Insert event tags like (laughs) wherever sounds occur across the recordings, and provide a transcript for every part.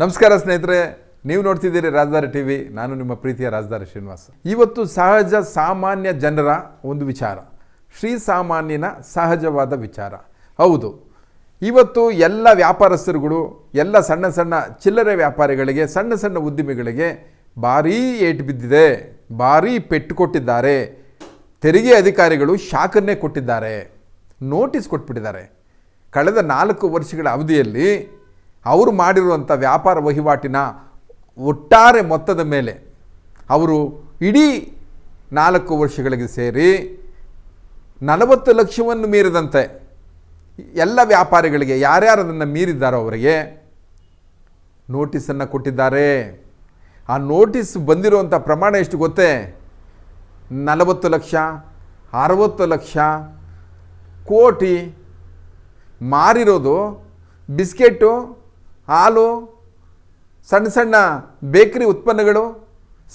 ನಮಸ್ಕಾರ ಸ್ನೇಹಿತರೆ, ನೀವು ನೋಡ್ತಿದ್ದೀರಿ ರಾಜಧಾರಿ ಟಿ ವಿ ನಾನು ನಿಮ್ಮ ಪ್ರೀತಿಯ ರಾಜಧಾರಿ ಶ್ರೀನಿವಾಸ್. ಇವತ್ತು ಸಹಜ ಸಾಮಾನ್ಯ ಜನರ ಒಂದು ವಿಚಾರ. ಶ್ರೀ ಸಾಮಾನ್ಯನ ಸಹಜವಾದ ವಿಚಾರ. ಹೌದು, ಇವತ್ತು ಎಲ್ಲ ವ್ಯಾಪಾರಸ್ಥರುಗಳು, ಎಲ್ಲ ಸಣ್ಣ ಸಣ್ಣ ಚಿಲ್ಲರೆ ವ್ಯಾಪಾರಿಗಳಿಗೆ, ಸಣ್ಣ ಸಣ್ಣ ಉದ್ಯಮಿಗಳಿಗೆ ಭಾರೀ ಏಟು ಬಿದ್ದಿದೆ, ಭಾರೀ ಪೆಟ್ಟು ಕೊಟ್ಟಿದ್ದಾರೆ. ತೆರಿಗೆ ಅಧಿಕಾರಿಗಳು ಶಾಖನ್ನೇ ಕೊಟ್ಟಿದ್ದಾರೆ. ನೋಟಿಸ್ ಕೊಟ್ಬಿಟ್ಟಿದ್ದಾರೆ. ಕಳೆದ ನಾಲ್ಕು ವರ್ಷಗಳ ಅವಧಿಯಲ್ಲಿ ಅವರು ಮಾಡಿರುವಂಥ ವ್ಯಾಪಾರ ವಹಿವಾಟಿನ ಒಟ್ಟಾರೆ ಮೊತ್ತದ ಮೇಲೆ ಅವರು ಇಡೀ ನಾಲ್ಕು ವರ್ಷಗಳಿಗೆ ಸೇರಿ ನಲವತ್ತು ಲಕ್ಷವನ್ನು ಮೀರಿದಂತೆ ಎಲ್ಲ ವ್ಯಾಪಾರಿಗಳಿಗೆ ಯಾರ್ಯಾರು ಅದನ್ನು ಮೀರಿದ್ದಾರೋ ಅವರಿಗೆ ನೋಟಿಸನ್ನು ಕೊಟ್ಟಿದ್ದಾರೆ. ಆ ನೋಟಿಸ್ ಬಂದಿರುವಂಥ ಪ್ರಮಾಣ ಎಷ್ಟು ಗೊತ್ತೇ? ನಲವತ್ತು ಲಕ್ಷ, ಅರವತ್ತು ಲಕ್ಷ ಕೋಟಿ ಮಾರಿರೋದು ಬಿಸ್ಕೆಟು ಹಾಲು, ಸಣ್ಣ ಸಣ್ಣ ಬೇಕರಿ ಉತ್ಪನ್ನಗಳು,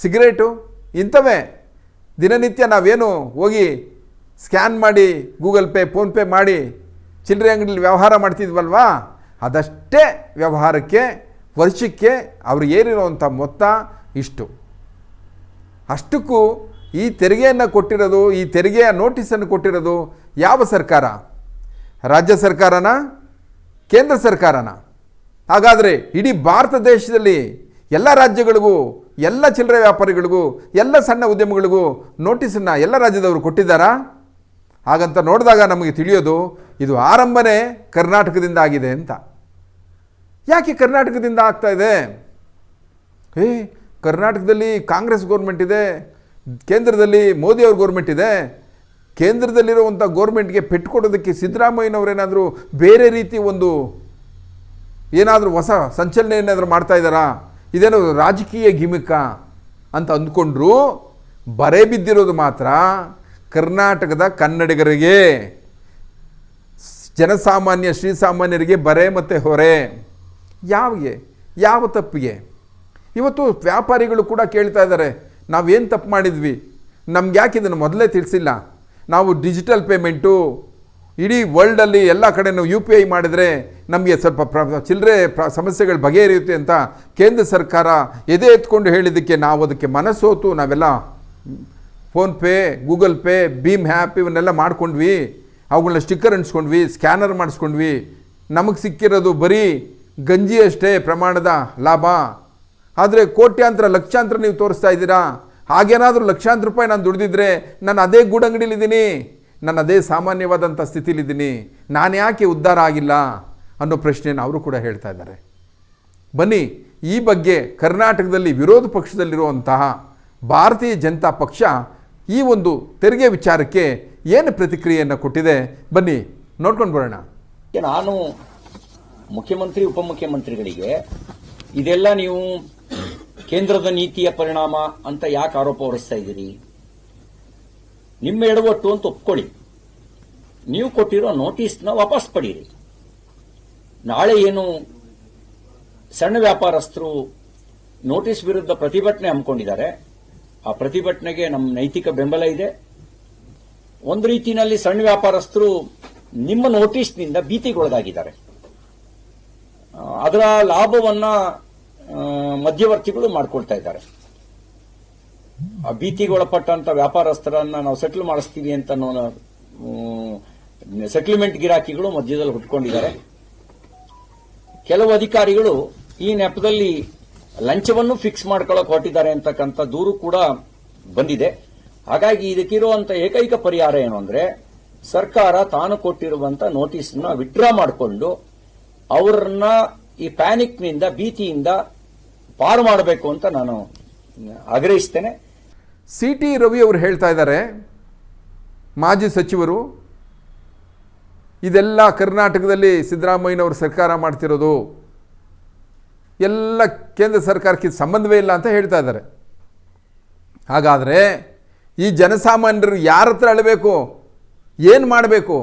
ಸಿಗರೇಟು ಇಂಥವೇ. ದಿನನಿತ್ಯ ನಾವೇನು ಹೋಗಿ ಸ್ಕ್ಯಾನ್ ಮಾಡಿ ಗೂಗಲ್ ಪೇ ಫೋನ್ಪೇ ಮಾಡಿ ಚಿಲ್ಲರೆ ಅಂಗಡಿಯಲ್ಲಿ ವ್ಯವಹಾರ ಮಾಡ್ತಿದ್ವಲ್ವಾ? ಅದಷ್ಟೇ ವ್ಯವಹಾರಕ್ಕೆ, ವರ್ಷಕ್ಕೆ ಅವ್ರಿಗೆ ಏರಿರುವಂಥ ಮೊತ್ತ ಇಷ್ಟು. ಅಷ್ಟಕ್ಕೂ ಈ ತೆರಿಗೆಯನ್ನು ಕೊಟ್ಟಿರೋದು, ಈ ತೆರಿಗೆಯ ನೋಟಿಸನ್ನು ಕೊಟ್ಟಿರೋದು ಯಾವ ಸರ್ಕಾರ? ರಾಜ್ಯ ಸರ್ಕಾರನ? ಕೇಂದ್ರ ಸರ್ಕಾರನ? ಹಾಗಾದರೆ ಇಡೀ ಭಾರತ ದೇಶದಲ್ಲಿ ಎಲ್ಲ ರಾಜ್ಯಗಳಿಗೂ, ಎಲ್ಲ ಚಿಲ್ಲರೆ ವ್ಯಾಪಾರಿಗಳಿಗೂ, ಎಲ್ಲ ಸಣ್ಣ ಉದ್ಯಮಗಳಿಗೂ ನೋಟಿಸನ್ನು ಎಲ್ಲ ರಾಜ್ಯದವರು ಕೊಟ್ಟಿದ್ದಾರಾ? ಹಾಗಂತ ನೋಡಿದಾಗ ನಮಗೆ ತಿಳಿಯೋದು, ಇದು ಆರಂಭನೇ ಕರ್ನಾಟಕದಿಂದ ಆಗಿದೆ ಅಂತ. ಯಾಕೆ ಕರ್ನಾಟಕದಿಂದ ಆಗ್ತಾ ಇದೆ? ಏ, ಕರ್ನಾಟಕದಲ್ಲಿ ಕಾಂಗ್ರೆಸ್ ಗೋರ್ಮೆಂಟ್ ಇದೆ, ಕೇಂದ್ರದಲ್ಲಿ ಮೋದಿಯವ್ರ ಗೌರ್ಮೆಂಟ್ ಇದೆ. ಕೇಂದ್ರದಲ್ಲಿರುವಂಥ ಗೋರ್ಮೆಂಟ್ಗೆ ಪೆಟ್ಟು ಕೊಡೋದಕ್ಕೆ ಸಿದ್ದರಾಮಯ್ಯನವರೇನಾದರೂ ಬೇರೆ ರೀತಿ ಒಂದು ಏನಾದರೂ ಹೊಸ ಸಂಚಲನೆ ಏನಾದರೂ ಮಾಡ್ತಾ ಇದ್ದಾರಾ? ಇದೇನೋ ರಾಜಕೀಯ ಗಿಮಿಕ ಅಂತ ಅಂದ್ಕೊಂಡ್ರು ಬರೆ ಬಿದ್ದಿರೋದು ಮಾತ್ರ ಕರ್ನಾಟಕದ ಕನ್ನಡಿಗರಿಗೆ, ಜನಸಾಮಾನ್ಯ ಶ್ರೀಸಾಮಾನ್ಯರಿಗೆ ಬರೆ ಮತ್ತು ಹೊರೆ. ಯಾವಿಗೆ? ಯಾವ ತಪ್ಪಿಗೆ? ಇವತ್ತು ವ್ಯಾಪಾರಿಗಳು ಕೂಡ ಕೇಳ್ತಾ ಇದ್ದಾರೆ, ನಾವೇನು ತಪ್ಪು ಮಾಡಿದ್ವಿ? ನಮ್ಗೆ ಯಾಕೆ ಇದನ್ನು ಮೊದಲೇ ತಿಳಿಸಿಲ್ಲ? ನಾವು ಡಿಜಿಟಲ್ ಪೇಮೆಂಟು ಇಡೀ ವರ್ಲ್ಡಲ್ಲಿ ಎಲ್ಲ ಕಡೆನೂ ಯು ಪಿ ಐ ಮಾಡಿದರೆ ನಮಗೆ ಸ್ವಲ್ಪ ಪ್ರ ಚಿಲ್ಲರೆ ಪ್ರ, ಸಮಸ್ಯೆಗಳು ಬಗೆಹರಿಯುತ್ತೆ ಅಂತ ಕೇಂದ್ರ ಸರ್ಕಾರ ಎದೆ ಎತ್ಕೊಂಡು ಹೇಳಿದ್ದಕ್ಕೆ ನಾವು ಅದಕ್ಕೆ ಮನಸ್ಸೋತು ನಾವೆಲ್ಲ ಫೋನ್ಪೇ ಗೂಗಲ್ ಪೇ, ಭೀಮ್ ಆ್ಯಪ್ ಇವನ್ನೆಲ್ಲ ಮಾಡ್ಕೊಂಡ್ವಿ. ಅವುಗಳನ್ನ ಸ್ಟಿಕ್ಕರ್ ಅಂಟಿಸ್ಕೊಂಡ್ವಿ, ಸ್ಕ್ಯಾನರ್ ಮಾಡಿಸ್ಕೊಂಡ್ವಿ. ನಮಗೆ ಸಿಕ್ಕಿರೋದು ಬರೀ ಗಂಜಿ ಅಷ್ಟೇ ಪ್ರಮಾಣದ ಲಾಭ. ಆದರೆ ಕೋಟ್ಯಾಂತರ, ಲಕ್ಷಾಂತರ ನೀವು ತೋರಿಸ್ತಾ ಇದ್ದೀರಾ? ಹಾಗೇನಾದರೂ ಲಕ್ಷಾಂತರ ರೂಪಾಯಿ ನಾನು ದುಡಿದಿದ್ರೆ ನಾನು ಅದೇ ಗೂಡಂಗಡಿಲಿದ್ದೀನಿ. ನಾನು ಅದೇ ಸಾಮಾನ್ಯವಾದಂಥ ಸ್ಥಿತಿಯಲ್ಲಿದ್ದೀನಿ. ನಾನು ಯಾಕೆ ಉದ್ಧಾರ ಆಗಿಲ್ಲ? ಅನ್ನೋ ಪ್ರಶ್ನೆಯನ್ನು ಅವರು ಕೂಡ ಹೇಳ್ತಾ ಇದ್ದಾರೆ. ಬನ್ನಿ, ಈ ಬಗ್ಗೆ ಕರ್ನಾಟಕದಲ್ಲಿ ವಿರೋಧ ಪಕ್ಷದಲ್ಲಿರುವಂತಹ ಭಾರತೀಯ ಜನತಾ ಪಕ್ಷ ಈ ಒಂದು ತೆರಿಗೆ ವಿಚಾರಕ್ಕೆ ಏನು ಪ್ರತಿಕ್ರಿಯೆಯನ್ನು ಕೊಟ್ಟಿದೆ? ಬನ್ನಿ, ನೋಡ್ಕೊಂಡು ಬರೋಣ. ನಾನು ಮುಖ್ಯಮಂತ್ರಿ, ಉಪಮುಖ್ಯಮಂತ್ರಿಗಳಿಗೆ ಇದೆಲ್ಲ ನೀವು ಕೇಂದ್ರದ ನೀತಿಯ ಪರಿಣಾಮ ಅಂತ ಯಾಕೆ ಆರೋಪ ಹೊರಿಸ್ತಾ ಇದ್ದೀರಿ? ನಿಮ್ಮ ಎಡವಟ್ಟು ಅಂತ ಒಪ್ಕೊಳ್ಳಿ. ನೀವು ಕೊಟ್ಟಿರೋ ನೋಟಿಸ್ನ ವಾಪಸ್ ಪಡೀರಿ. ನಾಳೆ ಏನು ಸಣ್ಣ ವ್ಯಾಪಾರಸ್ಥರು ನೋಟಿಸ್ ವಿರುದ್ಧ ಪ್ರತಿಭಟನೆ ಹಮ್ಮಿಕೊಂಡಿದ್ದಾರೆ. ಆ ಪ್ರತಿಭಟನೆಗೆ ನಮ್ಮ ನೈತಿಕ ಬೆಂಬಲ ಇದೆ. ಒಂದು ರೀತಿಯಲ್ಲಿ ಸಣ್ಣ ವ್ಯಾಪಾರಸ್ಥರು ನಿಮ್ಮ ನೋಟಿಸ್ನಿಂದ ಭೀತಿಗೊಳಗಾಗಿದ್ದಾರೆ. ಅದರ ಲಾಭವನ್ನ ಮಧ್ಯವರ್ತಿಗಳು ಮಾಡಿಕೊಳ್ತಾ ಇದ್ದಾರೆ. ಭೀತಿಗೊಳಪಟ್ಟಂತ ವ್ಯಾಪಾರಸ್ಥರನ್ನ ನಾವು ಸೆಟ್ಲ್ ಮಾಡಿಸ್ತೀವಿ ಅಂತ ಸೆಟ್ಲ್ಮೆಂಟ್ ಗಿರಾಕಿಗಳು ಮಧ್ಯದಲ್ಲಿ ಹುಟ್ಕೊಂಡಿದ್ದಾರೆ. ಕೆಲವು ಅಧಿಕಾರಿಗಳು ಈ ನೆಪದಲ್ಲಿ ಲಂಚವನ್ನು ಫಿಕ್ಸ್ ಮಾಡ್ಕೊಳ್ಳೋಕೆ ಹೊರಟಿದ್ದಾರೆ ಅಂತಕ್ಕಂಥ ದೂರು ಕೂಡ ಬಂದಿದೆ. ಹಾಗಾಗಿ ಇದಕ್ಕಿರುವಂತ ಏಕೈಕ ಪರಿಹಾರ ಏನು ಅಂದ್ರೆ, ಸರ್ಕಾರ ತಾನು ಕೊಟ್ಟಿರುವಂತ ನೋಟಿಸ್ನ ವಿಡ್ರಾ ಮಾಡಿಕೊಂಡು ಅವರನ್ನ ಈ ಪ್ಯಾನಿಕ್ನಿಂದ ಭೀತಿಯಿಂದ ಪಾರು ಮಾಡಬೇಕು ಅಂತ ನಾನು ಆಗ್ರಹಿಸ್ತೇನೆ. ಸಿ ಟಿ ರವಿ ಅವರು ಹೇಳ್ತಾ ಇದ್ದಾರೆ, ಮಾಜಿ ಸಚಿವರು, ಇದೆಲ್ಲ ಕರ್ನಾಟಕದಲ್ಲಿ ಸಿದ್ದರಾಮಯ್ಯನವರು ಸರ್ಕಾರ ಮಾಡ್ತಿರೋದು. ಎಲ್ಲ ಕೇಂದ್ರ ಸರ್ಕಾರಕ್ಕೆ ಸಂಬಂಧವೇ ಇಲ್ಲ ಅಂತ ಹೇಳ್ತಾ ಇದ್ದಾರೆ. ಹಾಗಾದರೆ ಈ ಜನಸಾಮಾನ್ಯರು ಯಾರ ಹತ್ರ ಅಳಬೇಕು? ಏನು ಮಾಡಬೇಕು?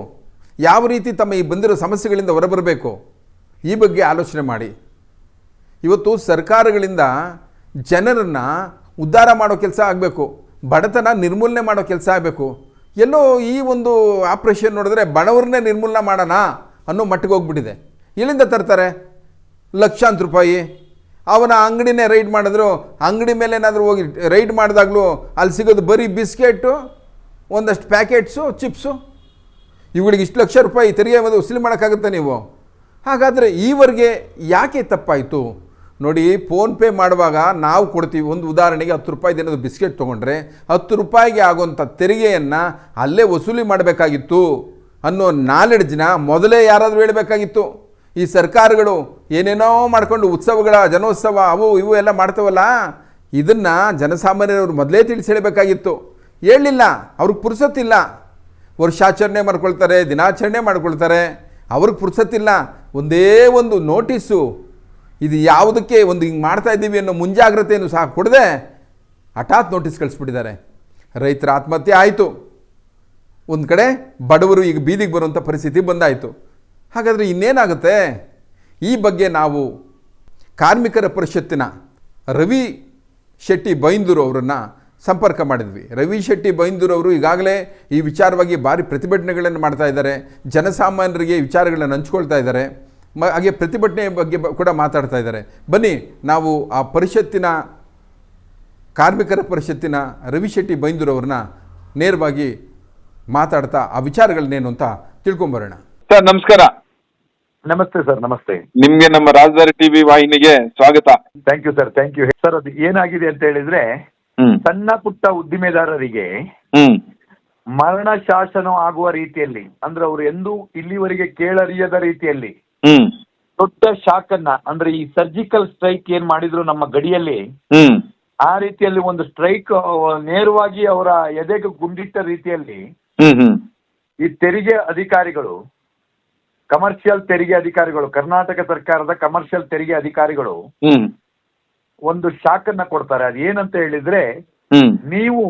ಯಾವ ರೀತಿ ತಮ್ಮ ಈ ಬಂದಿರೋ ಸಮಸ್ಯೆಗಳಿಂದ ಹೊರಬರಬೇಕು? ಈ ಬಗ್ಗೆ ಆಲೋಚನೆ ಮಾಡಿ. ಇವತ್ತು ಸರ್ಕಾರಗಳಿಂದ ಜನರನ್ನು ಉದ್ಧಾರ ಮಾಡೋ ಕೆಲಸ ಆಗಬೇಕು, ಬಡತನ ನಿರ್ಮೂಲನೆ ಮಾಡೋ ಕೆಲಸ ಆಗಬೇಕು. ಎಲ್ಲೋ ಈ ಒಂದು ಆಪ್ರೇಷನ್ ನೋಡಿದ್ರೆ ಬಡವ್ರನ್ನೇ ನಿರ್ಮೂಲನೆ ಮಾಡೋಣ ಅನ್ನೋ ಮಟ್ಟಿಗೆ ಹೋಗ್ಬಿಟ್ಟಿದೆ. ಎಲ್ಲಿಂದ ತರ್ತಾರೆ? ಲಕ್ಷಾಂತರ ರೂಪಾಯಿ. ಅವನ ಅಂಗಡಿನೇ ರೈಡ್ ಮಾಡಿದ್ರು, ಅಂಗಡಿ ಮೇಲೆ ಏನಾದರೂ ಹೋಗಿ ರೈಡ್ ಮಾಡಿದಾಗಲೂ ಅಲ್ಲಿ ಸಿಗೋದು ಬರೀ ಬಿಸ್ಕೆಟು ಒಂದಷ್ಟು ಪ್ಯಾಕೆಟ್ಸು ಚಿಪ್ಸು ಇವುಗಳಿಗೆ ಇಷ್ಟು ಲಕ್ಷ ರೂಪಾಯಿ ತೆರಿಗೆ ವಸೂಲಿ ಮಾಡೋಕ್ಕಾಗುತ್ತೆ ನೀವು? ಹಾಗಾದರೆ ಈವರೆಗೆ ಯಾಕೆ ತಪ್ಪಾಯಿತು? ನೋಡಿ ಫೋನ್ಪೇ ಮಾಡುವಾಗ ನಾವು ಕೊಡ್ತೀವಿ. ಒಂದು ಉದಾಹರಣೆಗೆ ಹತ್ತು ರೂಪಾಯಿ ಏನಾದರೂ ಬಿಸ್ಕೆಟ್ ತೊಗೊಂಡ್ರೆ ಹತ್ತು ರೂಪಾಯಿಗೆ ಆಗುವಂಥ ತೆರಿಗೆಯನ್ನು ಅಲ್ಲೇ ವಸೂಲಿ ಮಾಡಬೇಕಾಗಿತ್ತು ಅನ್ನೋ ನಾಲೆಡ್ಜ್ನ ಮೊದಲೇ ಯಾರಾದರೂ ಹೇಳಬೇಕಾಗಿತ್ತು. ಈ ಸರ್ಕಾರಗಳು ಏನೇನೋ ಮಾಡಿಕೊಂಡು ಉತ್ಸವಗಳ, ಜನೋತ್ಸವ ಅವು ಇವು ಎಲ್ಲ ಮಾಡ್ತಾವಲ್ಲ, ಇದನ್ನು ಜನಸಾಮಾನ್ಯರವರು ಮೊದಲೇ ತಿಳಿಸಿ ಹೇಳಬೇಕಾಗಿತ್ತು. ಹೇಳಲಿಲ್ಲ, ಅವ್ರಿಗೆ ಪುರ್ಸೊತ್ತಿಲ್ಲ. ವರ್ಷಾಚರಣೆ ಮಾಡ್ಕೊಳ್ತಾರೆ, ದಿನಾಚರಣೆ ಮಾಡ್ಕೊಳ್ತಾರೆ, ಅವ್ರಿಗೆ ಪುರ್ಸತ್ತಿಲ್ಲ. ಒಂದೇ ಒಂದು ನೋಟಿಸು ಇದು ಯಾವುದಕ್ಕೆ ಒಂದು ಹಿಂಗೆ ಮಾಡ್ತಾ ಇದ್ದೀವಿ ಅನ್ನೋ ಮುಂಜಾಗ್ರತೆಯನ್ನು ಸಹ ಕೊಡದೆ ಹಠಾತ್ ನೋಟಿಸ್ ಕಳಿಸ್ಬಿಟ್ಟಿದ್ದಾರೆ. ರೈತರ ಆತ್ಮಹತ್ಯೆ ಆಯಿತು. ಒಂದು ಕಡೆ ಬಡವರು ಈಗ ಬೀದಿಗೆ ಬರುವಂಥ ಪರಿಸ್ಥಿತಿ ಬಂದಾಯಿತು. ಹಾಗಾದರೆ ಇನ್ನೇನಾಗುತ್ತೆ? ಈ ಬಗ್ಗೆ ನಾವು ಕಾರ್ಮಿಕರ ಪರಿಷತ್ತಿನ ರವಿ ಶೆಟ್ಟಿ ಬೈಂದೂರು ಅವರನ್ನು ಸಂಪರ್ಕ ಮಾಡಿದ್ವಿ. ರವಿ ಶೆಟ್ಟಿ ಬೈಂದೂರು ಅವರು ಈಗಾಗಲೇ ಈ ವಿಚಾರವಾಗಿ ಭಾರಿ ಪ್ರತಿಭಟನೆಗಳನ್ನು ಮಾಡ್ತಾ ಇದ್ದಾರೆ. ಜನಸಾಮಾನ್ಯರಿಗೆ ವಿಚಾರಗಳನ್ನು ಹಂಚ್ಕೊಳ್ತಾ ಇದ್ದಾರೆ. ಮ ಹಾಗೆ ಪ್ರತಿಭಟನೆ ಬಗ್ಗೆ ಕೂಡ ಮಾತಾಡ್ತಾ ಇದ್ದಾರೆ. ಬನ್ನಿ ನಾವು ಆ ಪರಿಷತ್ತಿನ ಕಾರ್ಮಿಕರ ಪರಿಷತ್ತಿನ ರವಿ ಶೆಟ್ಟಿ ಬೈಂದೂರು ಅವ್ರನ್ನ ನೇರವಾಗಿ ಮಾತಾಡ್ತಾ ಆ ವಿಚಾರಗಳನ್ನೇನು ಅಂತ ತಿಳ್ಕೊಂಬರೋಣ. ಸರ್ ನಮಸ್ಕಾರ. ನಮಸ್ತೆ ಸರ್ ನಮಸ್ತೆ. ನಿಮ್ಗೆ ನಮ್ಮ ರಾಜಧಾನಿ ಟಿವಿ ವಾಹಿನಿಗೆ ಸ್ವಾಗತ. Thank you sir thank you sir ಅದು ಏನಾಗಿದೆ ಅಂತ ಹೇಳಿದ್ರೆ ಸಣ್ಣ ಪುಟ್ಟ ಉದ್ದಿಮೆದಾರರಿಗೆ ಮರಣ ಶಾಸನ ಆಗುವ ರೀತಿಯಲ್ಲಿ ಅಂದ್ರೆ ಅವರು ಎಂದೂ ಇಲ್ಲಿವರೆಗೆ ಕೇಳರಿಯದ ರೀತಿಯಲ್ಲಿ ಹ್ಮ್. ದೊಡ್ಡ ಶಾಕ್ ಅನ್ನ ಅಂದ್ರೆ ಈ ಸರ್ಜಿಕಲ್ ಸ್ಟ್ರೈಕ್ ಏನ್ ಮಾಡಿದ್ರು ನಮ್ಮ ಗಡಿಯಲ್ಲಿ ಹ್ಮ್. ಆ ರೀತಿಯಲ್ಲಿ ಒಂದು ಸ್ಟ್ರೈಕ್ ನೇರವಾಗಿ ಅವರ ಎದೆಗೆ ಗುಂಡಿಟ್ಟ ರೀತಿಯಲ್ಲಿ ಹ್ಮ್ ಹ್ಮ್. ಈ ತೆರಿಗೆ ಅಧಿಕಾರಿಗಳು ಕಮರ್ಷಿಯಲ್ ತೆರಿಗೆ ಅಧಿಕಾರಿಗಳು ಕರ್ನಾಟಕ ಸರ್ಕಾರದ ಕಮರ್ಷಿಯಲ್ ತೆರಿಗೆ ಅಧಿಕಾರಿಗಳು ಹ್ಮ್. ಒಂದು ಶಾಕ್ ಅನ್ನ ಕೊಡ್ತಾರೆ. ಅದು ಏನಂತ ಹೇಳಿದ್ರೆ ಹ್ಮ್. ನೀವು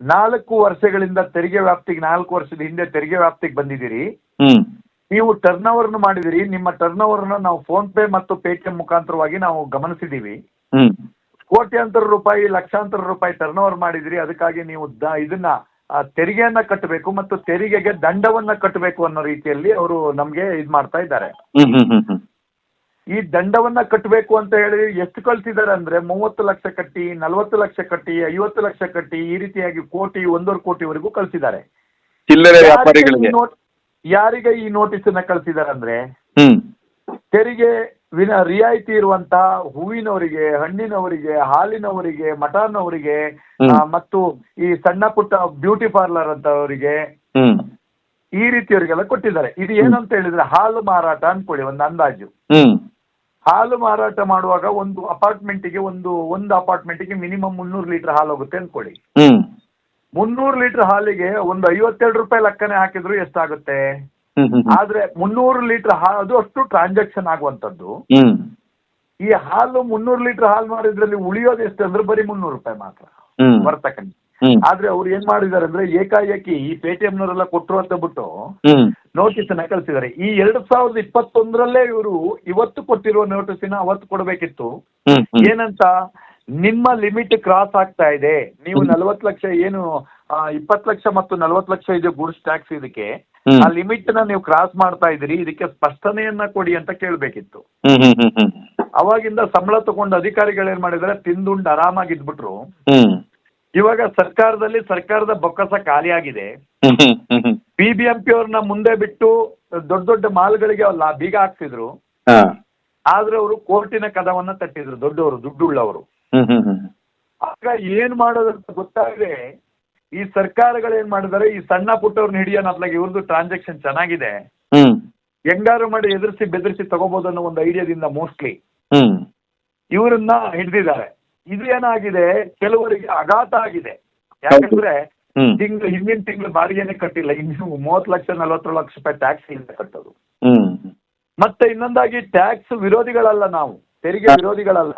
ನಾಲ್ಕು ವರ್ಷಗಳಿಂದ ತೆರಿಗೆ ವ್ಯಾಪ್ತಿಗೆ ನಾಲ್ಕು ವರ್ಷದ ಹಿಂದೆ ತೆರಿಗೆ ವ್ಯಾಪ್ತಿಗೆ ಬಂದಿದ್ದೀರಿ. ಹ್ಮ್. ನೀವು ಟರ್ನ್ ಓವರ್ ಮಾಡಿದಿರಿ ನಿಮ್ಮ ಟರ್ನ್ ಓವರ್ನ ನಾವು ಫೋನ್ ಪೇ ಮತ್ತು ಪೇಟಿಎಂ ಮುಖಾಂತರವಾಗಿ ನಾವು ಗಮನಿಸಿದ್ದೀವಿ ಹ್ಮ್. ಕೋಟ್ಯಾಂತರ ರೂಪಾಯಿ ಲಕ್ಷಾಂತರ ರೂಪಾಯಿ ಟರ್ನ್ ಓವರ್ ಮಾಡಿದಿರಿ ಅದಕ್ಕಾಗಿ ನೀವು ದ- ಇದನ್ನ ಆ, ತೆರಿಗೆಯನ್ನ ಕಟ್ಟಬೇಕು ಮತ್ತು ತೆರಿಗೆಗೆ ದಂಡವನ್ನ ಕಟ್ಟಬೇಕು ಅನ್ನೋ ರೀತಿಯಲ್ಲಿ ಅವರು ನಮ್ಗೆ ಇದ್ ಮಾಡ್ತಾ ಇದ್ದಾರೆ. ಈ ದಂಡವನ್ನ ಕಟ್ಟಬೇಕು ಅಂತ ಹೇಳಿ ಎಷ್ಟು ಕಳ್ಸಿದ್ದಾರೆ ಅಂದ್ರೆ ಮೂವತ್ತು ಲಕ್ಷ ಕಟ್ಟಿ ನಲವತ್ತು ಲಕ್ಷ ಕಟ್ಟಿ ಐವತ್ತು ಲಕ್ಷ ಕಟ್ಟಿ ಈ ರೀತಿಯಾಗಿ ಕೋಟಿ ಒಂದೂವರೆ ಕೋಟಿವರೆಗೂ ಕಳ್ಸಿದ್ದಾರೆ. ಚಿಲ್ಲರೆ ವ್ಯಾಪಾರಿಗಳಿಗೆ. ನೋಟ್- ಯಾರಿಗೆ ಈ ನೋಟಿಸ್ ಅನ್ನ ಕಳಿಸಿದಾರಂದ್ರೆ ಅಂದ್ರೆ ಹ್ಮ್. ತೆರಿಗೆ ವಿನ ರಿಯಾಯಿತಿ ಇರುವಂತ ಹೂವಿನವರಿಗೆ ಹಣ್ಣಿನವರಿಗೆ ಹಾಲಿನವರಿಗೆ ಮಟನ್ ಅವರಿಗೆ ಆ, ಮತ್ತು ಈ ಸಣ್ಣ ಪುಟ್ಟ ಬ್ಯೂಟಿ ಪಾರ್ಲರ್ ಅಂತವರಿಗೆ ಹ್ಮ್. ಈ ರೀತಿಯವರಿಗೆಲ್ಲ ಕೊಟ್ಟಿದ್ದಾರೆ. ಇದು ಏನಂತ ಹೇಳಿದ್ರೆ ಹಾಲು ಮಾರಾಟ ಅನ್ಕೊಳ್ಳಿ ಒಂದು ಅಂದಾಜು. ಹ್ಮ್. ಹಾಲು ಮಾರಾಟ ಮಾಡುವಾಗ ಒಂದು ಅಪಾರ್ಟ್ಮೆಂಟಿಗೆ ಒಂದು ಒಂದು ಅಪಾರ್ಟ್ಮೆಂಟಿಗೆ ಮಿನಿಮಮ್ ಮುನ್ನೂರು ಲೀಟರ್ ಹಾಲು ಹೋಗುತ್ತೆ ಅನ್ಕೊಳ್ಳಿ. ಹ್ಮ್. ಮುನ್ನೂರು ಲೀಟರ್ ಹಾಲಿಗೆ ಒಂದು ಐವತ್ತೆರಡು ರೂಪಾಯಿ ಲೆಕ್ಕನೆ ಹಾಕಿದ್ರು ಎಷ್ಟಾಗುತ್ತೆ? ಆದ್ರೆ ಮುನ್ನೂರು ಲೀಟರ್ ಹಾಲು ಅದು ಅಷ್ಟು ಟ್ರಾನ್ಸಾಕ್ಷನ್ ಆಗುವಂತದ್ದು ಈ ಹಾಲು ಮುನ್ನೂರು ಲೀಟರ್ ಹಾಲು ಮಾಡಿದ್ರಲ್ಲಿ ಉಳಿಯೋದು ಎಷ್ಟು ಅಂದ್ರೆ ಬರೀ ಮುನ್ನೂರು ರೂಪಾಯಿ ಮಾತ್ರ. ಬರ್ತಕ್ಕಂಥ ಆದ್ರೆ ಅವ್ರು ಏನ್ ಮಾಡಿದಾರೆ ಅಂದ್ರೆ ಏಕಾಏಕಿ ಈ ಪೇಟಿಎಂನವರೆಲ್ಲ ಕೊಟ್ಟರು ಅಂತ ಬಿಟ್ಟು ನೋಟಿಸ್ ಅನ್ನ ಕಳಿಸಿದ್ದಾರೆ. ಈ ಎರಡ್ ಸಾವಿರದ ಇಪ್ಪತ್ತೊಂದರಲ್ಲೇ ಇವರು ಇವತ್ತು ಕೊಟ್ಟಿರುವ ನೋಟಿಸಿನ ಅವತ್ತು ಕೊಡಬೇಕಿತ್ತು. ಏನಂತ? ನಿಮ್ಮ ಲಿಮಿಟ್ ಕ್ರಾಸ್ ಆಗ್ತಾ ಇದೆ. ನೀವು ನಲವತ್ ಲಕ್ಷ ಏನು ಇಪ್ಪತ್ತು ಲಕ್ಷ ಮತ್ತು ನಲವತ್ ಲಕ್ಷ ಇದೆ ಗೂಡ್ಸ್ ಟ್ಯಾಕ್ಸ್ ಇದಕ್ಕೆ ಆ ಲಿಮಿಟ್ನ ನೀವು ಕ್ರಾಸ್ ಮಾಡ್ತಾ ಇದ್ದೀರಿ. ಇದಕ್ಕೆ ಸ್ಪಷ್ಟನೆಯನ್ನ ಕೊಡಿ ಅಂತ ಕೇಳಬೇಕಿತ್ತು. ಅವಾಗಿಂದ ಸಂಬಳ ತಗೊಂಡು ಅಧಿಕಾರಿಗಳು ಏನ್ ಮಾಡಿದ್ದಾರೆ? ತಿಂದುಂಡು ಆರಾಮಾಗಿದ್ಬಿಟ್ರು. ಇದ್ಬಿಟ್ರು ಇವಾಗ ಸರ್ಕಾರದಲ್ಲಿ ಸರ್ಕಾರದ ಬೊಕ್ಕಸ ಖಾಲಿಯಾಗಿದೆ BBMP B B M P ಅವ್ರನ್ನ ಮುಂದೆ ಬಿಟ್ಟು ದೊಡ್ಡ ದೊಡ್ಡ ಮಾಲ್ಗಳಿಗೆ ಬೀಗ ಹಾಕ್ತಿದ್ರು ಆದ್ರೆ ಅವರು ಕೋರ್ಟಿನ ಕದವನ್ನ ತಟ್ಟಿದ್ರು. ದೊಡ್ಡವರು ದುಡ್ಡುಳ್ಳವರು. ಆಗ ಏನ್ ಮಾಡೋದಂತ ಗೊತ್ತಾಗದೆ ಈ ಸರ್ಕಾರಗಳು ಏನ್ ಮಾಡಿದಾರೆ ಈ ಸಣ್ಣ ಪುಟ್ಟವ್ರನ್ನ ಹಿಡಿಯೋಣ ಅದ್ಲಾಗ ಇವ್ರದ್ದು ಟ್ರಾನ್ಸಾಕ್ಷನ್ ಚೆನ್ನಾಗಿದೆ. ಹೆಂಗಾರು ಮಾಡಿ ಎದುರಿಸಿ ಬೆದರಿಸಿ ತಗೋಬಹುದು ಅನ್ನೋ ಒಂದು ಐಡಿಯಾದಿಂದ ಮೋಸ್ಟ್ಲಿ ಇವರನ್ನ ಹಿಡಿದಿದ್ದಾರೆ. ಇದು ಏನಾಗಿದೆ ಕೆಲವರಿಗೆ ಆಘಾತ ಆಗಿದೆ. ಯಾಕಂದ್ರೆ ತಿಂಗಳು ಹಿಂದಿನ ತಿಂಗಳು ಬಾಡಿಗೆನೆ ಕಟ್ಟಿಲ್ಲ ಇನ್ನು ಮೂವತ್ತು ಲಕ್ಷ ನಲವತ್ತು ಲಕ್ಷ ರೂಪಾಯಿ ಟ್ಯಾಕ್ಸ್ ಇಂದ ಕಟ್ಟೋದು. ಮತ್ತೆ ಇನ್ನೊಂದಾಗಿ ಟ್ಯಾಕ್ಸ್ ವಿರೋಧಿಗಳಲ್ಲ ನಾವು ತೆರಿಗೆ ವಿರೋಧಿಗಳಲ್ಲ.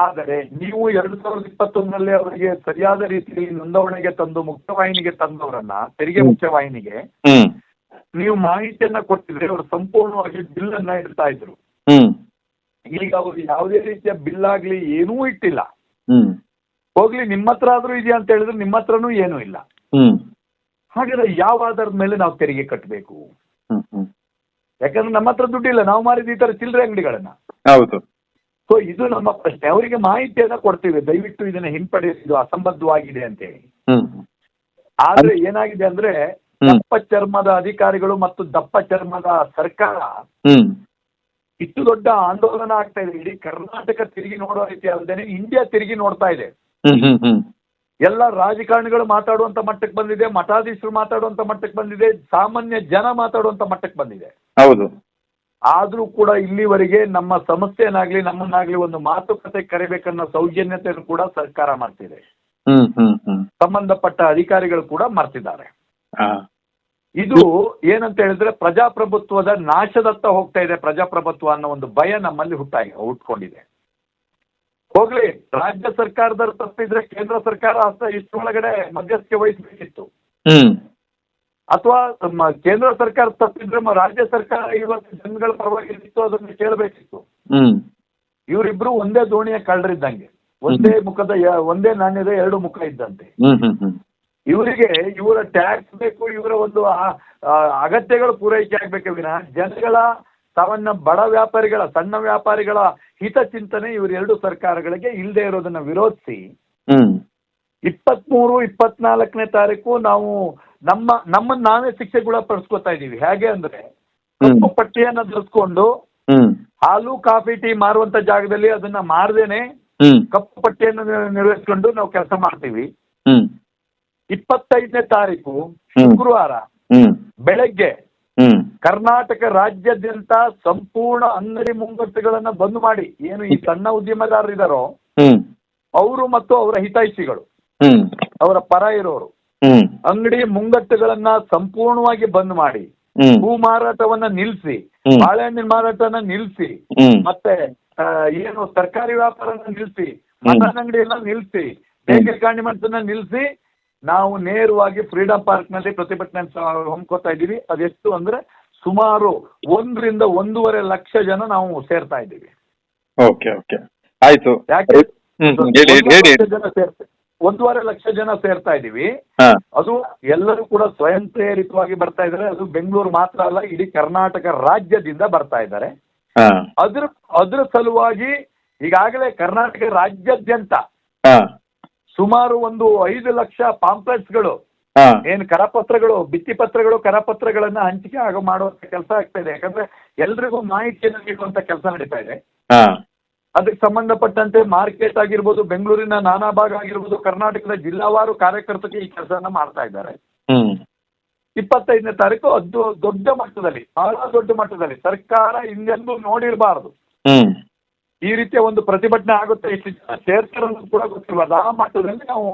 ಆದರೆ ನೀವು ಎರಡ್ ಸಾವಿರದ ಇಪ್ಪತ್ತೊಂದರಲ್ಲಿ ಅವರಿಗೆ ಸರಿಯಾದ ರೀತಿಯಲ್ಲಿ ನೋಂದವಣಿಗೆ ತಂದು ಮುಖ್ಯವಾಹಿನಿಗೆ ತಂದವರನ್ನ ತೆರಿಗೆ ಮುಖ್ಯವಾಹಿನಿಗೆ ನೀವು ಮಾಹಿತಿಯನ್ನ ಕೊಟ್ಟಿದ್ರೆ ಅವರು ಸಂಪೂರ್ಣವಾಗಿ ಬಿಲ್ ಅನ್ನ ಇಡ್ತಾ ಇದ್ರು. ಈಗ ಅವರು ಯಾವುದೇ ರೀತಿಯ ಬಿಲ್ ಆಗ್ಲಿ ಏನೂ ಇಟ್ಟಿಲ್ಲ. ಹೋಗ್ಲಿ ನಿಮ್ಮ ಹತ್ರ ಆದ್ರೂ ಇದೆಯಾ ಅಂತ ಹೇಳಿದ್ರೆ ನಿಮ್ಮ ಹತ್ರನೂ ಏನೂ ಇಲ್ಲ. ಹಾಗಾದ್ರೆ ಯಾವ ಆಧಾರದ ಮೇಲೆ ನಾವು ತೆರಿಗೆ ಕಟ್ಟಬೇಕು? ಯಾಕಂದ್ರೆ ನಮ್ಮ ಹತ್ರ ದುಡ್ಡಿಲ್ಲ. ನಾವು ಮಾರಿದ ಈ ತರ ಚಿಲ್ಲರೆ ಅಂಗಡಿಗಳನ್ನ. ಹೌದು. ಸೊ ಇದು ನಮ್ಮ ಪ್ರಶ್ನೆ. ಅವರಿಗೆ ಮಾಹಿತಿಯನ್ನ ಕೊಡ್ತೀವಿ. ದಯವಿಟ್ಟು ಇದನ್ನ ಹಿಂಪಡೆಯಿರಿ ಇದು ಅಸಂಬದ್ಧವಾಗಿದೆ ಅಂತೇಳಿ. ಆದ್ರೆ ಏನಾಗಿದೆ ಅಂದ್ರೆ ದಪ್ಪ ಚರ್ಮದ ಅಧಿಕಾರಿಗಳು ಮತ್ತು ದಪ್ಪ ಚರ್ಮದ ಸರ್ಕಾರ ಇಷ್ಟು ದೊಡ್ಡ ಆಂದೋಲನ ಆಗ್ತಾ ಇದೆ. ಇಡೀ ಕರ್ನಾಟಕ ತಿರುಗಿ ನೋಡೋ ರೀತಿ ಅಲ್ಲದೆ ಇಂಡಿಯಾ ತಿರುಗಿ ನೋಡ್ತಾ ಇದೆ. ಎಲ್ಲ ರಾಜಕಾರಣಿಗಳು ಮಾತಾಡುವಂತ ಮಟ್ಟಕ್ಕೆ ಬಂದಿದೆ. ಮಠಾಧೀಶರು ಮಾತಾಡುವಂತ ಮಟ್ಟಕ್ಕೆ ಬಂದಿದೆ. ಸಾಮಾನ್ಯ ಜನ ಮಾತಾಡುವಂತ ಮಟ್ಟಕ್ಕೆ ಬಂದಿದೆ. ಹೌದು. ಆದ್ರೂ ಕೂಡ ಇಲ್ಲಿವರೆಗೆ ನಮ್ಮ ಸಮಸ್ಯೆನಾಗ್ಲಿ ನಮ್ಮನ್ನಾಗ್ಲಿ ಒಂದು ಮಾತುಕತೆ ಕರಿಬೇಕನ್ನೋ ಸೌಜನ್ಯತೆಯನ್ನು ಕೂಡ ಸರ್ಕಾರ ಮಾಡ್ತಿದೆ. ಸಂಬಂಧಪಟ್ಟ ಅಧಿಕಾರಿಗಳು ಕೂಡ ಮಾಡ್ತಿದ್ದಾರೆ. ಇದು ಏನಂತ ಹೇಳಿದ್ರೆ ಪ್ರಜಾಪ್ರಭುತ್ವದ ನಾಶದತ್ತ ಹೋಗ್ತಾ ಇದೆ ಪ್ರಜಾಪ್ರಭುತ್ವ ಅನ್ನೋ ಒಂದು ಭಯ ನಮ್ಮಲ್ಲಿ ಹುಟ್ಟಾಗಿ ಹುಟ್ಕೊಂಡಿದೆ. ಹೋಗ್ಲಿ ರಾಜ್ಯ ಸರ್ಕಾರದವ್ರು ತಪ್ಪಿದ್ರೆ ಕೇಂದ್ರ ಸರ್ಕಾರ ಅಷ್ಟ ಇಷ್ಟರೊಳಗಡೆ ಮಧ್ಯಸ್ಥಿಕೆ ವಹಿಸಬೇಕಿತ್ತು. ಅಥವಾ ಕೇಂದ್ರ ಸರ್ಕಾರ ತಪ್ಪಿದ್ರೆ ರಾಜ್ಯ ಸರ್ಕಾರ ಇವತ್ತು ಜನಗಳ ಪರವಾಗಿ ಇತ್ತು ಅದನ್ನು ಕೇಳಬೇಕಿತ್ತು. ಇವರಿಬ್ರು ಒಂದೇ ದೋಣಿಯ ಕಳ್ಳರಿದ್ದಂಗೆ ಒಂದೇ ಮುಖದ ಒಂದೇ ನಾಣ್ಯದ ಎರಡು ಮುಖ ಇದ್ದಂತೆ. ಇವರಿಗೆ ಇವರ ಟ್ಯಾಕ್ಸ್ ಬೇಕು ಇವರ ಒಂದು ಅಗತ್ಯಗಳು ಪೂರೈಕೆ ಆಗ್ಬೇಕೆ ವಿನ ಜನಗಳ ತವನ್ನ ಬಡ ವ್ಯಾಪಾರಿಗಳ ಸಣ್ಣ ವ್ಯಾಪಾರಿಗಳ ಹಿತಚಿಂತನೆ ಇವರೆರಡು ಸರ್ಕಾರಗಳಿಗೆ ಇಲ್ಲದೆ ಇರೋದನ್ನ ವಿರೋಧಿಸಿ ಇಪ್ಪತ್ಮೂರು ಇಪ್ಪತ್ನಾಲ್ಕನೇ ತಾರೀಕು ನಾವು ನಮ್ಮ ನಮ್ಮನ್ನ ನಾವೇ ಶಿಕ್ಷೆಗೊಳಪಡಿಸ್ಕೊತಾ ಇದೀವಿ ಹೇಗೆ ಅಂದ್ರೆ ಕಪ್ಪು ಪಟ್ಟಿಯನ್ನ ಧರಿಸ್ಕೊಂಡು ಹಾಲು ಕಾಫಿ ಟೀ ಮಾರುವಂತ ಜಾಗದಲ್ಲಿ ಅದನ್ನ ಮಾರದೇನೆ ಕಪ್ಪು ಪಟ್ಟಿಯನ್ನು ನಿರ್ವಹಿಸಿಕೊಂಡು ನಾವು ಕೆಲಸ ಮಾಡ್ತೀವಿ. ಇಪ್ಪತ್ತೈದನೇ ತಾರೀಕು ಶುಕ್ರವಾರ ಬೆಳಗ್ಗೆ ಕರ್ನಾಟಕ ರಾಜ್ಯಾದ್ಯಂತ ಸಂಪೂರ್ಣ ಅಂಗಡಿ ಮುಂಗಟ್ಟುಗಳನ್ನ ಬಂದ್ ಮಾಡಿ ಏನು ಈ ಸಣ್ಣ ಉದ್ಯಮದಾರರಿದಾರೋ ಅವರು ಮತ್ತು ಅವರ ಹಿತೈಷಿಗಳು ಅವರ ಪರ ಇರೋರು. ಅಂಗಡಿ ಮುಂಗಟ್ಟುಗಳನ್ನ ಸಂಪೂರ್ಣವಾಗಿ ಬಂದ್ ಮಾಡಿ. ಭೂ ಹೂ ಮಾರಾಟವನ್ನ ನಿಲ್ಸಿ. ಬಾಳೆಹಣ್ಣಿನ ಮಾರಾಟನ ನಿಲ್ಸಿ. ಮತ್ತೆ ಏನು ತರಕಾರಿ ವ್ಯಾಪಾರನ ನಿಲ್ಸಿ. ಮಟನ್ ಅಂಗಡಿ ಎಲ್ಲ ನಿಲ್ಸಿ ಬೇಕರಿ ಕಾಂಡಿಮೆಂಟ್ಸ್ ನಿಲ್ಸಿ. ನಾವು ನೇರವಾಗಿ ಫ್ರೀಡಂ ಪಾರ್ಕ್ನಲ್ಲಿ ಪ್ರತಿಭಟನೆ ಹಮ್ಕೋತಾ ಇದ್ದೀವಿ. ಅದೆಷ್ಟು ಅಂದ್ರೆ ಸುಮಾರು ಒಂದರಿಂದ ಒಂದೂವರೆ ಲಕ್ಷ ಜನ ನಾವು ಸೇರ್ತಾ ಇದ್ದೀವಿ. Okay okay. ಆಯ್ತು. ಯಾಕೆ? ಜನ ಸೇರ್ತಾ ಒಂದೂವರೆ ಲಕ್ಷ ಜನ ಸೇರ್ತಾ ಇದ್ದೀವಿ. ಅದು ಎಲ್ಲರೂ ಕೂಡ ಸ್ವಯಂ ಪ್ರೇರಿತವಾಗಿ ಬರ್ತಾ ಇದ್ದಾರೆ. ಅದು ಬೆಂಗಳೂರು ಮಾತ್ರ ಅಲ್ಲ ಇಡೀ ಕರ್ನಾಟಕ ರಾಜ್ಯದಿಂದ ಬರ್ತಾ ಇದ್ದಾರೆ. ಅದ್ರ ಅದ್ರ ಸಲುವಾಗಿ ಈಗಾಗಲೇ ಕರ್ನಾಟಕ ರಾಜ್ಯಾದ್ಯಂತ ಸುಮಾರು ಒಂದು ಐದು ಲಕ್ಷ ಪಾಂಪ್ಲೆಟ್ಸ್ಗಳು ಏನ್ ಏನು ಕರಪತ್ರಗಳು ಭಿತ್ತಿಪತ್ರಗಳು ಕರಪತ್ರಗಳನ್ನ ಹಂಚಿಕೆ ಆಗ ಮಾಡುವಂತ ಕೆಲಸ ಆಗ್ತಾ ಇದೆ. ಯಾಕಂದ್ರೆ ಎಲ್ರಿಗೂ ಮಾಹಿತಿಯನ್ನು ನೀಡುವಂತ ಕೆಲಸ ನಡೀತಾ ಇದೆ. ಅದಕ್ಕೆ ಸಂಬಂಧಪಟ್ಟಂತೆ ಮಾರ್ಕೆಟ್ ಆಗಿರ್ಬೋದು ಬೆಂಗಳೂರಿನ ನಾನಾ ಭಾಗ ಆಗಿರ್ಬೋದು ಕರ್ನಾಟಕದ ಜಿಲ್ಲಾವಾರು ಕಾರ್ಯಕರ್ತರಿಗೆ ಈ ಕೆಲಸನ ಮಾಡ್ತಾ ಇದ್ದಾರೆ. ಇಪ್ಪತ್ತೈದನೇ ತಾರೀಕು ಅದು ದೊಡ್ಡ ಮಟ್ಟದಲ್ಲಿ ಬಹಳ ದೊಡ್ಡ ಮಟ್ಟದಲ್ಲಿ ಸರ್ಕಾರ ಹಿಂದೆಂದೂ ನೋಡಿರಬಾರದು. ಈ ರೀತಿಯ ಒಂದು ಪ್ರತಿಭಟನೆ ಆಗುತ್ತೆ ಎಷ್ಟು ಜನ ಸೇರ್ತಾರೆ ಅನ್ನೋದು ಕೂಡ ಗೊತ್ತಿರಬಾರ್ದು. ಆ ಮಟ್ಟದಲ್ಲಿ ನಾವು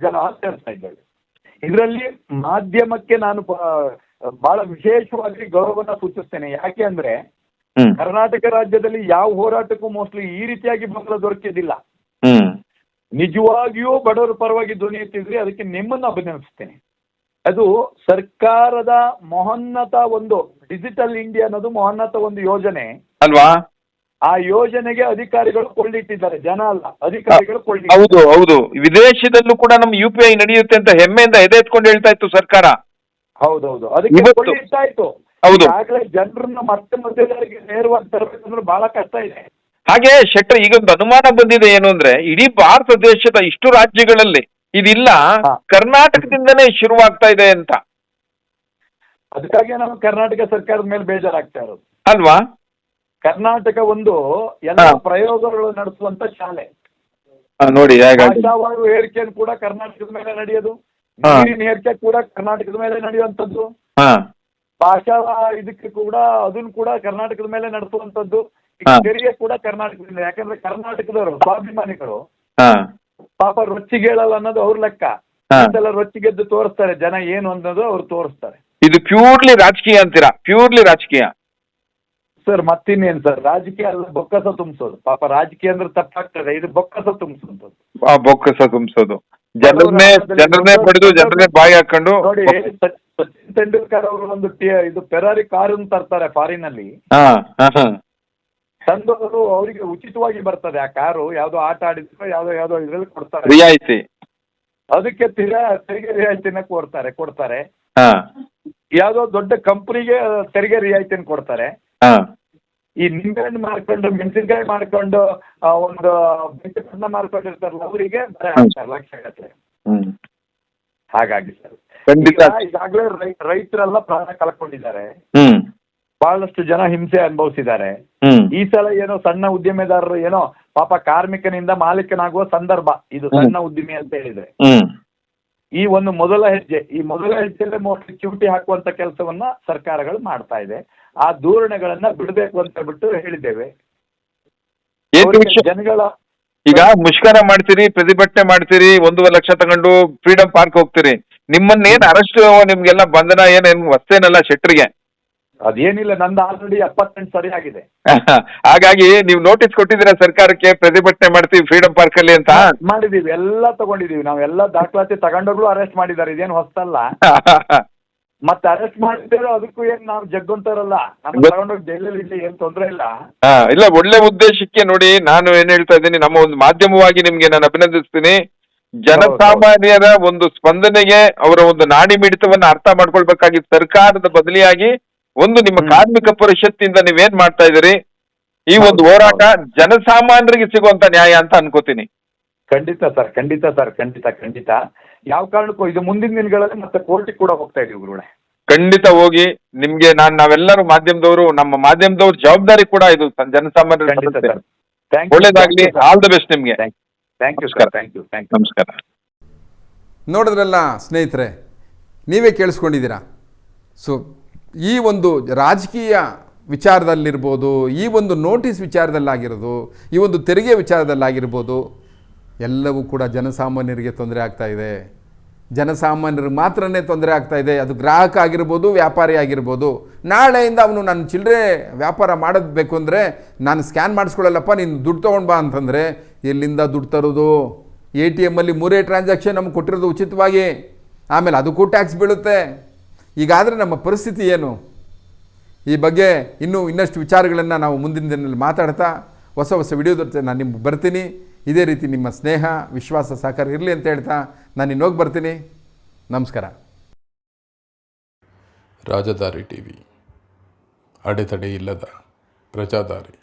ಜನ ಸೇರ್ತಾ ಇದ್ದೇವೆ. ಇದರಲ್ಲಿ ಮಾಧ್ಯಮಕ್ಕೆ ನಾನು ಬಹಳ ವಿಶೇಷವಾಗಿ ಗೌರವನ ಸೂಚಿಸ್ತೇನೆ. ಯಾಕೆ ಅಂದ್ರೆ ಕರ್ನಾಟಕ ರಾಜ್ಯದಲ್ಲಿ ಯಾವ ಹೋರಾಟಕ್ಕೂ ಮೋಸ್ಟ್ಲಿ ಈ ರೀತಿಯಾಗಿ ಬೆಂಬಲ ದೊರಕಿದಿಲ್ಲ ನಿಜವಾಗಿಯೂ ಬಡವರ ಪರವಾಗಿ ಧ್ವನಿ ಎತ್ತಿದ್ರಿ ಅದಕ್ಕೆ ನಿಮ್ಮನ್ನು ಅಭಿನಂದಿಸ್ತೇನೆ. ಅದು ಸರ್ಕಾರದ ಮೊಹನ್ನತ ಒಂದು ಡಿಜಿಟಲ್ ಇಂಡಿಯಾ ಅನ್ನೋದು ಮೊಹನ್ನತ ಒಂದು ಯೋಜನೆ. ಅಲ್ವಾ? ಆ ಯೋಜನೆಗೆ ಅಧಿಕಾರಿಗಳು ಕೊಳ್ಳಿಟ್ಟಿದ್ದಾರೆ ಜನ ಅಲ್ಲ ಅಧಿಕಾರಿಗಳು ಕೊಳ್ಳಿ ಹೌದು ಹೌದು. ವಿದೇಶದಲ್ಲೂ ಕೂಡ ನಮ್ಮ ಯು ಪಿ ಐ ನಡೆಯುತ್ತೆ ಅಂತ ಹೆಮ್ಮೆಯಿಂದ ಎದೆ ಎತ್ಕೊಂಡು ಹೇಳ್ತಾ ಇತ್ತು ಸರ್ಕಾರ. ಹೌದೌದು. ಅದಕ್ಕೆ ಕೊಳ್ಳಿಟ್ಟಾಯ್ತು ಹೌದು. ಈಗಾಗಲೇ ಜನರನ್ನ ಮತ್ತೆ ಮತ್ತೆ ನೇರವಾಗಿ ತರಬೇಕಂದ್ರೆ ಬಹಳ ಕಷ್ಟ ಇದೆ. ಹಾಗೆ ಶೆಟ್ಟರ್ ಈಗ ಒಂದು ಅನುಮಾನ ಬಂದಿದೆ ಏನು ಅಂದ್ರೆ ಇಡೀ ಭಾರತ ದೇಶದ ಇಷ್ಟು ರಾಜ್ಯಗಳಲ್ಲಿ ಇದಿಲ್ಲ. ಕರ್ನಾಟಕದಿಂದನೇ ಶುರುವಾಗ್ತಾ ಇದೆ ಅಂತ. ಅದಕ್ಕಾಗಿ ನಾವು ಕರ್ನಾಟಕ ಸರ್ಕಾರದ ಮೇಲೆ ಬೇಜಾರಾಗ್ತಾ ಇರೋದು. ಅಲ್ವಾ? ಕರ್ನಾಟಕ ಒಂದು ಎಲ್ಲ. ಪ್ರಯೋಗಗಳು ನಡೆಸುವಂತ ಶಾಲೆ. ನೋಡಿ ಭಾಷಾವಾರು ಕೂಡ ಕರ್ನಾಟಕದ ಮೇಲೆ ನಡೆಯೋದು. ನೀರಿನ ಏರಿಕೆ ಕೂಡ ಕರ್ನಾಟಕದ ಮೇಲೆ ನಡೆಯುವಂತದ್ದು ಹಾ. ಭಾಷಾ ಇದಕ್ಕೆ ಕೂಡ ಅದನ್ನು ಕೂಡ ಕರ್ನಾಟಕದ ಮೇಲೆ ನಡೆಸುವಂತದ್ದು. ತೆರಿಗೆ ಕೂಡ ಕರ್ನಾಟಕದಿಂದ ಯಾಕಂದ್ರೆ ಕರ್ನಾಟಕದವರು ಸ್ವಾಭಿಮಾನಿಗಳು. ಪಾಪ ರೊಚ್ಚಿಗೇಳಲ್ಲ ಅನ್ನೋದು ಅವ್ರ ಲೆಕ್ಕ. ಅದೆಲ್ಲ ರೊಚ್ಚಿಗೆದ್ದು ತೋರಿಸ್ತಾರೆ ಜನ ಏನು ಅನ್ನೋದು ಅವ್ರು ತೋರಿಸ್ತಾರೆ. ಇದು ಪ್ಯೂರ್ಲಿ ರಾಜಕೀಯ ಅಂತೀರಾ? ಪ್ಯೂರ್ಲಿ ರಾಜಕೀಯ? ಸರ್ ಮತ್ತಿನ್ನೇನ್ ಸರ್ ರಾಜಕೀಯ ಅಲ್ಲ ಬೊಕ್ಕಸ ತುಂಬಿಸೋದು. ಪಾಪ ರಾಜಕೀಯ ಅಂದ್ರೆ ತಪ್ಪಾಗ್ತದೆ ಇದು ಬೊಕ್ಕಸ ತುಂಬಿಸೋದು. ಬೊಕ್ಕಸ ತುಂಬಿಸೋದು. ಜನರನ್ನೇ ಜನರನ್ನೇ ಪಡೆದು ಜನರನ್ನೇ ಬಾಯಿ ಹಾಕೊಂಡು ನೋಡಿ ಸಚ್- ಸಚಿನ್ ತೆಂಡೂಲ್ಕರ್ ಅವರು ಒಂದು ಟಿ- ಇದು ಫೆರಾರಿ ಕಾರ್ ತರ್ತಾರೆ ಫಾರಿನ್ ಅಲ್ಲಿ ಹಾ ಹಾ ಹಾ. ತಂದವರು ಅವರಿಗೆ ಉಚಿತವಾಗಿ ಬರ್ತದೆ ಆ ಕಾರು ಯಾವ್ದೋ ಆಟ ಆಡಿದ್ರು ಯಾವ್ದೋ ಯಾವ್ದೋ ಇದ್ರಲ್ಲಿ ಕೊಡ್ತಾರೆ. ರಿಯಾಯಿತಿ. ಅದಕ್ಕೆ ತಿರ ತೆರಿಗೆ ರಿಯಾಯಿತಿನ ಕೊಡ್ತಾರೆ ಕೊಡ್ತಾರೆ. ಹಾ. ಯಾವ್ದೋ ದೊಡ್ಡ ಕಂಪನಿಗೆ ತೆರಿಗೆ ರಿಯಾಯಿತಿನ ಕೊಡ್ತಾರೆ. ಹಾ. ಈ ನಿಂಬೆಹಣ್ಣು ಮಾರ್ಕೊಂಡು ಮೆಣಸಿನ್ಕಾಯಿ ಮಾರ್ಕೊಂಡು ಆ, ಒಂದು ಬೆಂಕಿಪಟ್ಟಣ ಮಾರ್ಕೊಂಡಿರ್ತಾರಲ್ಲ ಅವರಿಗೆ ಬರೆ ಲಕ್ಷ ಆಗತ್ತೆ ಹಾಗಾಗಿ ಸರ್. ಖಂಡಿತ. ಈಗಾಗಲೇ ರೈತರೆಲ್ಲ ಪ್ರಾಣ ಕಳ್ಕೊಂಡಿದ್ದಾರೆ. ಬಹಳಷ್ಟು ಜನ ಹಿಂಸೆ ಅನುಭವಿಸಿದ್ದಾರೆ. ಈ ಸಲ ಏನೋ ಸಣ್ಣ ಉದ್ಯಮೆದಾರರು ಏನೋ ಪಾಪ ಕಾರ್ಮಿಕನಿಂದ ಮಾಲೀಕನಾಗುವ ಸಂದರ್ಭ. ಇದು ಸಣ್ಣ ಉದ್ದಿಮೆ ಅಂತ ಹೇಳಿದ್ರೆ. ಈ ಒಂದು ಮೊದಲ ಹೆಜ್ಜೆ ಈ ಮೊದಲ ಹೆಜ್ಜೆಯಲ್ಲೇ ಮೋಸ್ಟ್ಲಿ ಸೆಕ್ಯೂರಿಟಿ ಹಾಕುವಂತ ಕೆಲಸವನ್ನ ಸರ್ಕಾರಗಳು ಮಾಡ್ತಾ ಇದೆ. ಆ ಧೋರಣೆಗಳನ್ನ ಬಿಡಬೇಕು ಅಂತ ಹೇಳ್ಬಿಟ್ಟು ಹೇಳಿದ್ದೇವೆ. ಜನಗಳ ಈಗ ಮುಷ್ಕರ ಮಾಡ್ತೀರಿ ಪ್ರತಿಭಟನೆ ಮಾಡ್ತೀರಿ ಒಂದೂವರೆ ಲಕ್ಷ ತಗೊಂಡು ಫ್ರೀಡಂ ಪಾರ್ಕ್ ಹೋಗ್ತೀರಿ. ನಿಮ್ಮನ್ನೇನ್ ಅರೆಸ್ಟ್ ನಿಮ್ಗೆಲ್ಲ ಬಂಧನ ಏನೇನು ವಸ್ತೇನಲ್ಲ ಶೆಟ್ರಿಗೆ? ಅದೇನಿಲ್ಲ ನಂದು ಆಲ್ರೆಡಿ ಎಪ್ಪತ್ತೆಂಟು ಸರಿ ಆಗಿದೆ. (laughs) ಹಾಗಾಗಿ ನೀವು ನೋಟಿಸ್ ಕೊಟ್ಟಿದ್ದೀರಾ ಸರ್ಕಾರಕ್ಕೆ ಪ್ರತಿಭಟನೆ ಮಾಡ್ತೀವಿ ಫ್ರೀಡಂ ಪಾರ್ಕ್ ಅಲ್ಲಿ ಅಂತ? ಮಾಡಿದೀವಿ ಎಲ್ಲ ತಗೊಂಡಿದೀವಿ ನಾವೆಲ್ಲ ದಾಖಲಾತಿ ತಗೊಂಡೋಗ್ಲು ಅರೆಸ್ಟ್ ಮಾಡಿದ್ದಾರೆ ಇದೇನು ಹೊಸ್ತಲ್ಲ. (laughs) ಮತ್ತೆ ಅರೆಸ್ಟ್ ಮಾಡಿದ್ರು ಅದಕ್ಕೂ ಏನ್ ನಾವು ಜಗ್ಗುಂತಾರಲ್ಲ ನಮ್ಮ ಗೊತ್- ತಗೊಂಡೋಗಿ ಜೈಲಲ್ಲಿ ಇಡ್ಲಿ ಏನ್ ತೊಂದ್ರೆ ಇಲ್ಲ. ಹಾ, ಇಲ್ಲ ಒಳ್ಳೆ ಉದ್ದೇಶಕ್ಕೆ ನೋಡಿ ನಾನು ಏನ್ ಹೇಳ್ತಾ ಇದ್ದೀನಿ ನಮ್ಮ ಒಂದು ಮಾಧ್ಯಮವಾಗಿ ನಿಮ್ಗೆ ನಾನು ಅಭಿನಂದಿಸ್ತೀನಿ. ಜನಸಾಮಾನ್ಯರ ಒಂದು ಸ್ಪಂದನೆಗೆ ಅವರ ಒಂದು ನಾಡಿ ಮಿಡಿತವನ್ನ ಅರ್ಥ ಮಾಡ್ಕೊಳ್ಬೇಕಾಗಿ ಸರ್ಕಾರದ ಬದಲಿಯಾಗಿ ಒಂದು ನಿಮ್ಮ. ಕಾರ್ಮಿಕ ಪರಿಷತ್ತಿಂದ ನೀವೇನ್ ಮಾಡ್ತಾ ಇದ್ದೀರಿ? ಈ ಒಂದು ಹೋರಾಟ ಜನಸಾಮಾನ್ಯರಿಗೆ ಸಿಗುವಂತ ನ್ಯಾಯ ಅಂತ ಅನ್ಕೋತೀನಿ. ಖಂಡಿತ ಸರ್ ಖಂಡಿತ ಸರ್ ಖಂಡಿತ ಖಂಡಿತ. ಯಾವ ಕಾರಣಕ್ಕೂ ಇದು ಮುಂದಿನ ದಿನಗಳಲ್ಲಿ ಮತ್ತೆ ಕೋರ್ಟಿಗೆ ಕೂಡ ಹೋಗ್ತಾ ಇದೀವಿ ಗುರುಗಳೇ. ಖಂಡಿತ ಹೋಗಿ ನಿಮ್ಗೆ ನಾನ್ ನಾವೆಲ್ಲರೂ ಮಾಧ್ಯಮದವರು ನಮ್ಮ ಮಾಧ್ಯಮದವ್ರ ಜವಾಬ್ದಾರಿ ಕೂಡ ಇದು ಜನಸಾಮಾನ್ಯರ ಖಂಡಿತ ಸರ್. ಥ್ಯಾಂಕ್ ಒಳ್ಳೇದಾಗ್ಲಿ. ಆಲ್ ದ ಬೆಸ್ಟ್ ನಿಮ್ಗೆ. Thank you sir thank you thank you ನಮಸ್ಕಾರ. ನೋಡಿದ್ರಲ್ಲ ಸ್ನೇಹಿತರೆ ನೀವೇ ಕೇಳಿಸ್ಕೊಂಡಿದ್ದೀರಾ? ಸೊ ಈ ಒಂದು ರಾಜಕೀಯ ವಿಚಾರದಲ್ಲಿರ್ಬೋದು, ಈ ಒಂದು ನೋಟಿಸ್ ವಿಚಾರದಲ್ಲಾಗಿರೋದು, ಈ ಒಂದು ತೆರಿಗೆ ವಿಚಾರದಲ್ಲಾಗಿರ್ಬೋದು, ಎಲ್ಲವೂ ಕೂಡ ಜನಸಾಮಾನ್ಯರಿಗೆ ತೊಂದರೆ ಆಗ್ತಾ ಇದೆ. ಜನಸಾಮಾನ್ಯರಿಗೆ ಮಾತ್ರನೇ ತೊಂದರೆ ಆಗ್ತಾ ಇದೆ. ಅದು ಗ್ರಾಹಕ ಆಗಿರ್ಬೋದು, ವ್ಯಾಪಾರಿ ಆಗಿರ್ಬೋದು. ನಾಳೆಯಿಂದ ಅವನು ನನ್ನ ಚಿಲ್ಲರೆ ವ್ಯಾಪಾರ ಮಾಡಬೇಕು ಅಂದರೆ ನಾನು ಸ್ಕ್ಯಾನ್ ಮಾಡಿಸ್ಕೊಳ್ಳಲ್ಲಪ್ಪ, ನೀನು ದುಡ್ಡು ತೊಗೊಂಡು ಬಾ ಅಂತಂದರೆ, ಎಲ್ಲಿಂದ ದುಡ್ಡು ತರೋದು? ಎ ಟಿ ಎಮ್ಮಲ್ಲಿ ಮೂರೇ ಟ್ರಾನ್ಸಾಕ್ಷನ್ ನಮ್ಗೆ ಕೊಟ್ಟಿರೋದು ಉಚಿತವಾಗಿ. ಆಮೇಲೆ ಅದಕ್ಕೂ ಟ್ಯಾಕ್ಸ್ ಬೀಳುತ್ತೆ. ಈಗಾದರೆ ನಮ್ಮ ಪರಿಸ್ಥಿತಿ ಏನು? ಈ ಬಗ್ಗೆ ಇನ್ನೂ ಇನ್ನಷ್ಟು ವಿಚಾರಗಳನ್ನು ನಾವು ಮುಂದಿನ ದಿನದಲ್ಲಿ ಮಾತಾಡ್ತಾ ಹೊಸ ಹೊಸ ವಿಡಿಯೋದ ಜೊತೆ ನಾನು ನಿಮ್ಗೆ ಬರ್ತೀನಿ. ಇದೇ ರೀತಿ ನಿಮ್ಮ ಸ್ನೇಹ, ವಿಶ್ವಾಸ, ಸಹಕಾರ ಇರಲಿ ಅಂತ ಹೇಳ್ತಾ ನಾನು ಇನ್ನೋಗಿ ಬರ್ತೀನಿ. ನಮಸ್ಕಾರ. ರಾಜಧಾರಿ ಟಿ ವಿ ಅಡೆತಡೆ ಇಲ್ಲದ ಪ್ರಜಾದಾರಿ.